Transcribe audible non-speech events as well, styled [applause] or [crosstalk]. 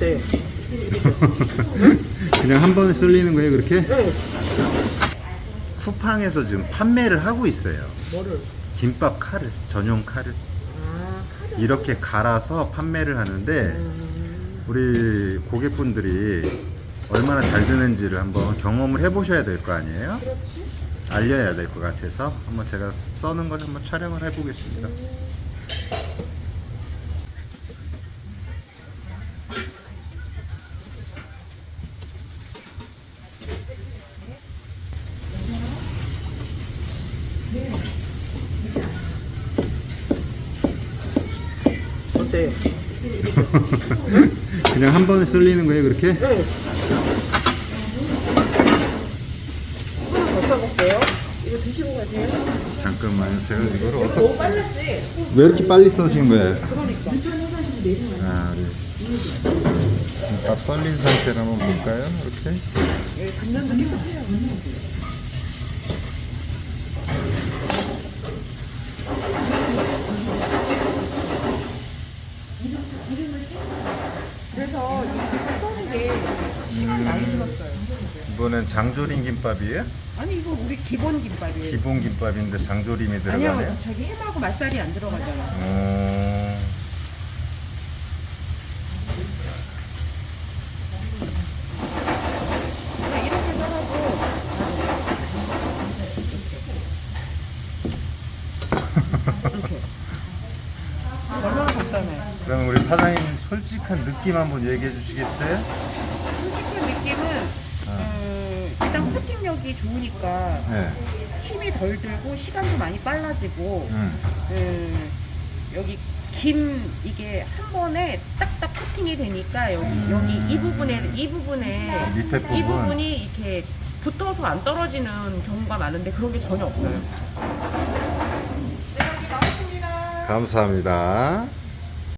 어때요? 그냥 한 번에 썰리는 거예요, 그렇게? 네. 쿠팡에서 지금 판매를 하고 있어요. 뭐를? 김밥 칼을, 전용 칼을. 아, 카드. 이렇게 갈아서 판매를 하는데, 음, 우리 고객분들이 얼마나 잘 되는지를 한번 경험을 해보셔야 될 거 아니에요? 그렇지. 알려야 될 것 같아서 한번 제가 써는 걸 한번 촬영을 해보겠습니다. 어때요? [laughs] 그냥 한 번에 썰리는 거예요, 그렇게? 네. 하나 더 써볼게요. 이거 드시고 가세요. 잠깐만요. 제가 이거를 어떻게 너무 빨랐지? 왜 이렇게 빨리 써신 거예요? 그러니까. 아, 네. 김밥 썰린 상태를 한번 볼까요? 이렇게. 예, 단면도 해보세요. 그래서 이거 써는 게 시간 많이 들었어요. 이번엔 장조림 김밥이에요? 아니 이거 우리 기본 김밥이에요. 기본 김밥인데 장조림이 아니요, 들어가네요. 저기 햄하고 맛살이 안 들어가잖아. 어... 그냥 이렇게 썰어도 이렇게. [laughs] 얼마나 간단해. 그럼 우리 사장님 솔직한 느낌 한번 얘기해 주시겠어요? 솔직한 느낌은 음, 코팅력이 좋으니까 네. 힘이 덜 들고 시간도 많이 빨라지고 음. 음, 여기 김 이게 한 번에 딱딱 코팅이 되니까 여기 여기 이 부분에 이 부분에 밑에 이 부분. 부분이 이렇게 붙어서 안 떨어지는 경우가 많은데 그런 게 전혀 없어요. 감사합니다.